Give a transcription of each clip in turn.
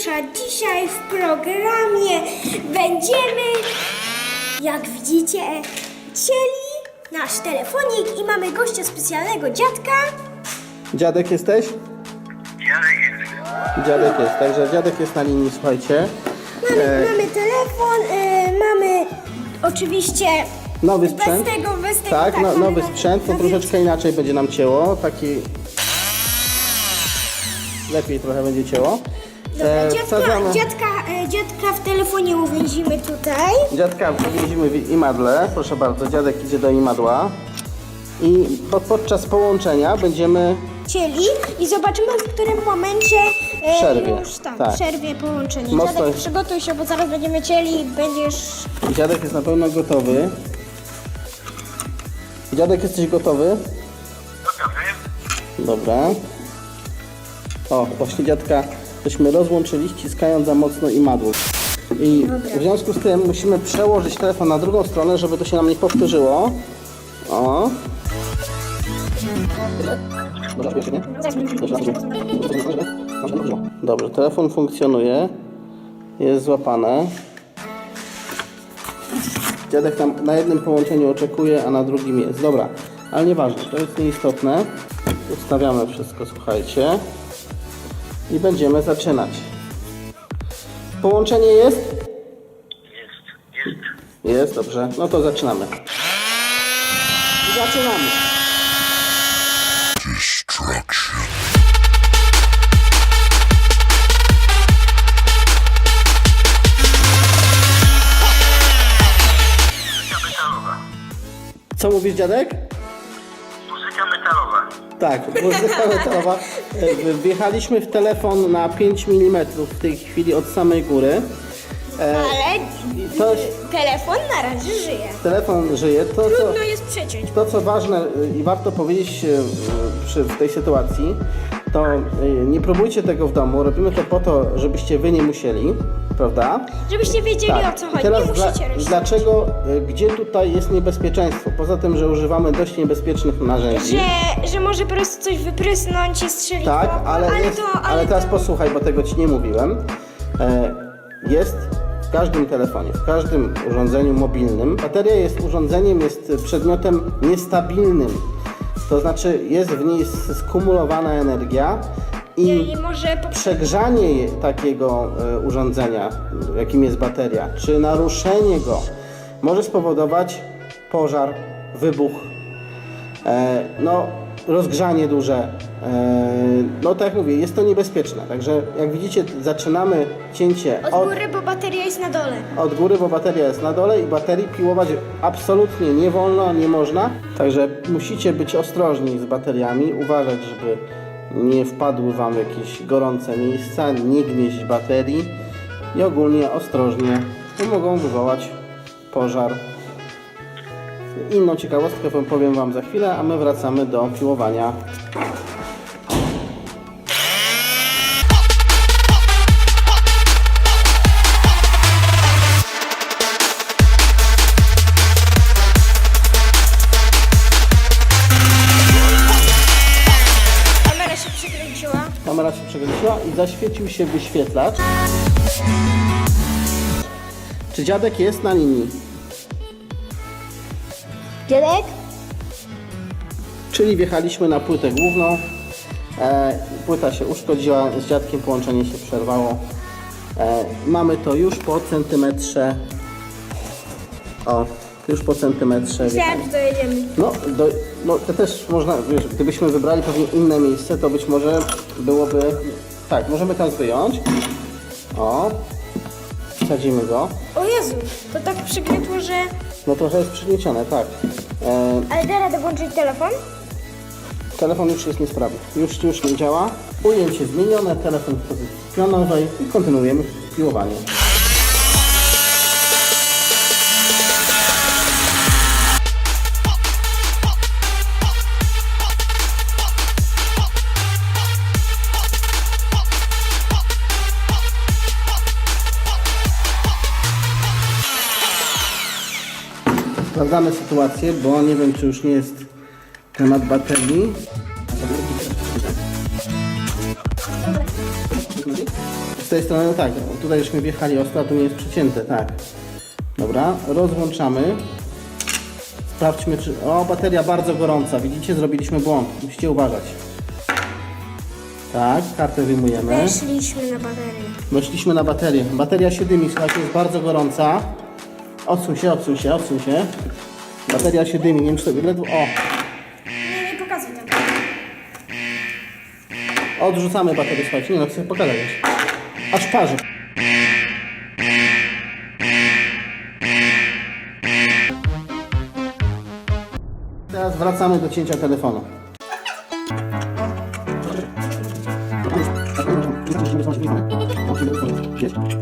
Eusebiusza. Dzisiaj w programie będziemy, jak widzicie, cieli nasz telefonik i mamy gościa specjalnego, dziadka. Dziadek jesteś? Dziadek jest, także dziadek jest na linii, słuchajcie. Mamy, E, mamy telefon, y, mamy oczywiście nowy bez sprzęt. tego, bez tego. Tak, no, mamy nowy sprzęt, to troszeczkę inaczej będzie nam cięło, taki... Lepiej trochę będzie cięło. Dobra, E, dziadka, wsadzamy- dziadka, e, dziadka w telefonie uwięzimy tutaj. Dziadka więzimy w imadle, proszę bardzo, dziadek idzie do imadła. I po, podczas połączenia będziemy cieli i zobaczymy w którym momencie e, Przerwie, już tak, tak. przerwie połączenie. Mocno- Dziadek przygotuj się, bo zaraz będziemy cieli i będziesz... Dziadek jest na pewno gotowy. Dziadek, jesteś gotowy? Dobra. O, właśnie dziadka żeśmy rozłączyli, ściskając za mocno i madło. I w związku z tym musimy przełożyć telefon na drugą stronę, żeby to się nam nie powtórzyło. O. Dobrze, telefon funkcjonuje. Jest złapane. Dziadek tam na jednym połączeniu oczekuje, a na drugim jest. Dobra, ale nieważne, to jest nieistotne. Ustawiamy wszystko, słuchajcie. I będziemy zaczynać. Połączenie jest? Jest, jest. Jest, dobrze. No to zaczynamy. Zaczynamy. Co mówisz, dziadek? Tak, muzyka metalowa. E, Wjechaliśmy w telefon na 5 mm w tej chwili od samej góry. E, Ale to telefon na razie żyje. telefon żyje. To, co, Trudno jest przeciąć. To, co ważne y, i warto powiedzieć przy, w tej sytuacji, to y, nie próbujcie tego w domu. Robimy to po to, żebyście wy nie musieli, prawda? Żebyście wiedzieli o co chodzi. teraz Nie dla, musicie robić. dlaczego, y, gdzie tutaj jest niebezpieczeństwo? Poza tym, że używamy dość niebezpiecznych narzędzi. Że, że może po prostu coś wyprysnąć i strzelić Tak, ale, ale jest, to... ale, Ale teraz to... posłuchaj, bo tego ci nie mówiłem. E, jest w każdym telefonie, w każdym urządzeniu mobilnym. Bateria jest urządzeniem, jest przedmiotem niestabilnym. To znaczy jest w niej skumulowana energia i może po... przegrzanie takiego e, urządzenia, jakim jest bateria, czy naruszenie go może spowodować pożar, wybuch, e, no, rozgrzanie duże. E, no tak jak mówię, jest to niebezpieczne. Także jak widzicie, zaczynamy cięcie Od od, góry, bo bateria jest na dole. od góry, bo bateria jest na dole i baterii piłować absolutnie nie wolno, nie można. Także musicie być ostrożni z bateriami, uważać, żeby nie wpadły Wam w jakieś gorące miejsca, nie gnieść baterii i ogólnie ostrożnie, bo mogą wywołać pożar. Inną ciekawostkę powiem Wam za chwilę, a my wracamy do piłowania. Przekręciła i zaświecił się wyświetlacz. Czy dziadek jest na linii? Dziadek? Czyli wjechaliśmy na płytę główną. E, płyta się uszkodziła, z dziadkiem połączenie się przerwało. E, mamy to już po centymetrze. O, już po centymetrze. Myślałem, że dojedziemy. No, do, no to też można, wiesz, gdybyśmy wybrali pewnie inne miejsce, to być może byłoby... Tak, możemy teraz wyjąć. O, wsadzimy go. O Jezu, to tak przygniotło, że... No trochę jest przygniecione, tak. E, Ale da radę włączyć telefon? telefon już jest niesprawny. Już, już nie działa. Ujęcie zmienione, telefon w pozycji pionowej i kontynuujemy piłowanie. Sprawdzamy sytuację, bo nie wiem, czy już nie jest temat baterii. tej strony, tak, tutaj żeśmy wjechali ostro, a tu nie jest przecięte, tak. Dobra, rozłączamy. Sprawdźmy, czy... O, bateria bardzo gorąca, widzicie, zrobiliśmy błąd, musicie uważać. Tak, kartę wyjmujemy. Weszliśmy na baterię. Weszliśmy na baterię. Bateria się dymi, słuchajcie, jest bardzo gorąca. Odsuń się, odsuń się, odsuń się. Bateria się dymi, nie wiem czy sobie ledwo... O, Nie, nie pokazuj tego. odrzucamy baterię, słuchajcie, nie no, chcę pokazać. Aż parzy. Teraz wracamy do cięcia telefonu. Co?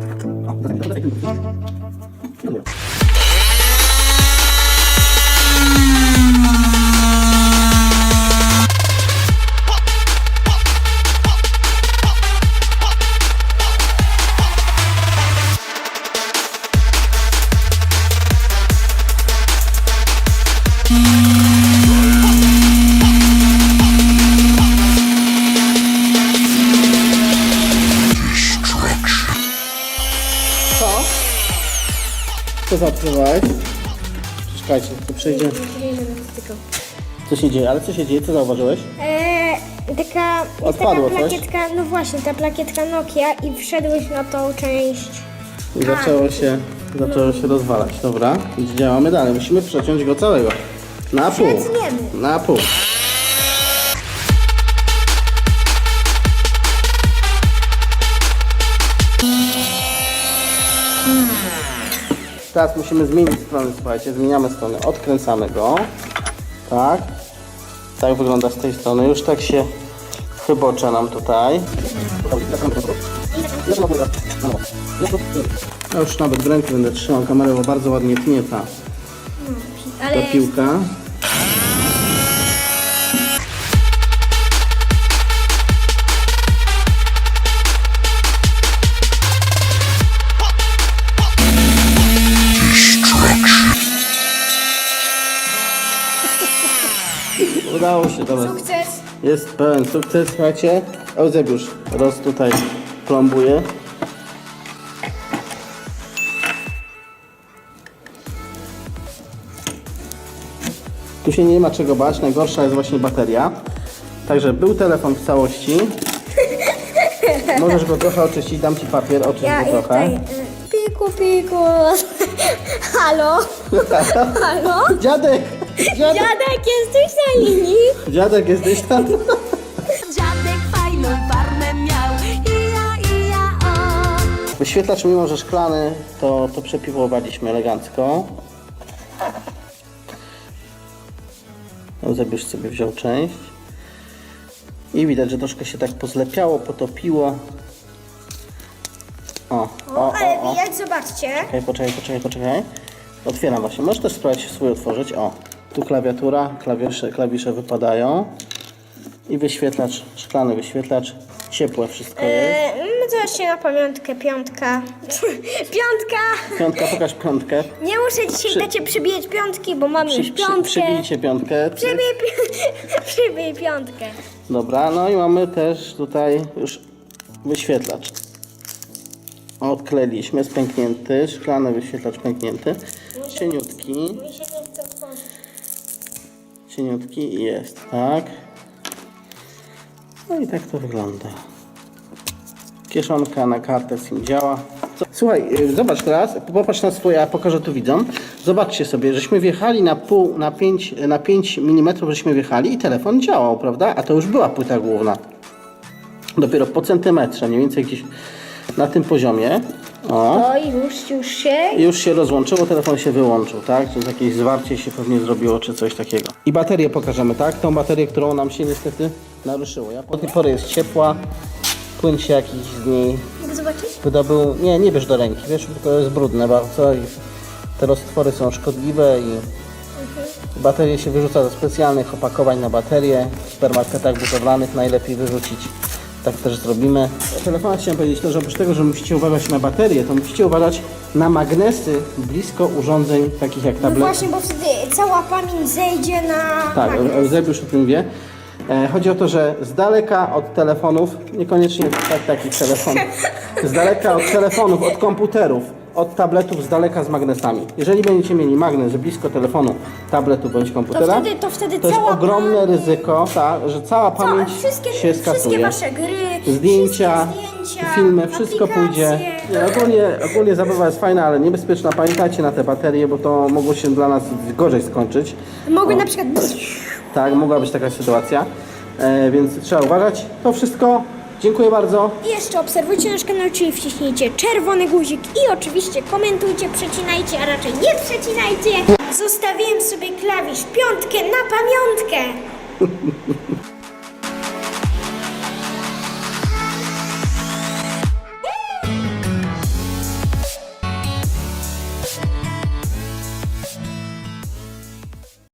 Zaobserwowałeś? Czekajcie, to przejdzie. Co się dzieje? Ale co się dzieje? Co zauważyłeś? Eee, taka, jest Odpadło taka coś? plakietka, no właśnie, ta plakietka Nokia i wszedłeś na tą część. I zaczęło się, zaczęło się rozwalać. Dobra, działamy dalej. Musimy przeciąć go całego. Na pół. Na pół. Teraz musimy zmienić stronę, słuchajcie, zmieniamy stronę, odkręcamy go, tak, tak wygląda z tej strony, już tak się chybocza nam tutaj. Ja już nawet w ręku będę trzymał kamerę, bo bardzo ładnie tnie ta, ta piłka. Udało się, dobra. sukces. Jest pełen sukces, słuchajcie. Eusebiusz roz tutaj plombuje. Tu się nie ma czego bać, najgorsza jest właśnie bateria. Także był telefon w całości. Możesz go trochę oczyścić, dam Ci papier, oczyść go trochę. Piku, piku. Halo? Halo? Dziadek! Dziadek! Dziadek, jesteś na linii? Dziadek jesteś tam? Dziadek fajną farmę miał i ja, i ja, o. Wyświetlacz mimo, że szklany, to, to przepiłowaliśmy elegancko. Zabierz sobie wziął część. I widać, że troszkę się tak pozlepiało, potopiło. O, o, widać, zobaczcie. Poczekaj, poczekaj, poczekaj, poczekaj. Otwieram właśnie. Możesz też spróbować swój otworzyć. O, tu klawiatura, klawisze, klawisze wypadają. I wyświetlacz, szklany wyświetlacz. Ciepłe wszystko jest. E, no zobaczcie na pamiątkę, piątka. piątka! Piątka, pokaż piątkę. Nie muszę dzisiaj Przy- dacie przybijać piątki, bo mam już Przy, przy, piątkę. przybijcie piątkę. Przybij, pi- przybij piątkę. Dobra, no i mamy też tutaj już wyświetlacz. Odkleiliśmy, jest pęknięty, szklany wyświetlacz pęknięty. Cieniutki, cieniutki i jest, tak. No i tak to wygląda. Kieszonka na kartę SIM działa. Słuchaj, zobacz teraz, popatrz na swoje, ja pokażę tu widzom. Zobaczcie sobie, żeśmy wjechali na pół, na 5, na 5 mm, żeśmy wjechali i telefon działał, prawda? A to już była płyta główna. Dopiero po centymetrze, mniej więcej gdzieś na tym poziomie. O. To już, już się. Już się rozłączyło, telefon się wyłączył, tak? Czy jakieś zwarcie się pewnie zrobiło, czy coś takiego. I baterię pokażemy, tak? Tą baterię, którą nam się niestety naruszyło. Ja po tej pory jest ciepła, płyn się jakiś z niej Mogę zobaczyć? wydobył. Nie, nie bierz do ręki, wiesz, bo to jest brudne bardzo i te roztwory są szkodliwe i baterie się wyrzuca ze specjalnych opakowań na baterie. W supermarketach budowlanych najlepiej wyrzucić. Tak też zrobimy. W telefonach chciałem powiedzieć to, że oprócz tego, że musicie uważać na baterie, to musicie uważać na magnesy blisko urządzeń takich jak No tablet. właśnie, bo wtedy cała pamięć zejdzie na Tak, magnes. Eusebiusz o tym wie. E, chodzi o to, że z daleka od telefonów, niekoniecznie tak, takich telefonów, z daleka od telefonów, od komputerów, od tabletów, z daleka z magnesami. Jeżeli będziecie mieli magnes blisko telefonu, tabletu bądź komputera, wtedy- to wtedy jest cała ogromne pamięć- ryzyko, ta, że cała Całe- pamięć wszystkie, się wszystkie skasuje. wasze gry, Zdjęcia, wszystkie zdjęcia, filmy, wszystko pójdzie. aplikacje. Nie, ogólnie, ogólnie zabawa jest fajna, ale niebezpieczna. Pamiętajcie na te baterie, bo to mogło się dla nas gorzej skończyć. Mogły na przykład... Tak, mogła być taka sytuacja, e, więc trzeba uważać. To wszystko. Dziękuję bardzo. I jeszcze obserwujcie nasz kanał, czyli wciśnijcie czerwony guzik i oczywiście komentujcie, przecinajcie, a raczej nie przecinajcie. Zostawiłem sobie klawisz piątkę na pamiątkę.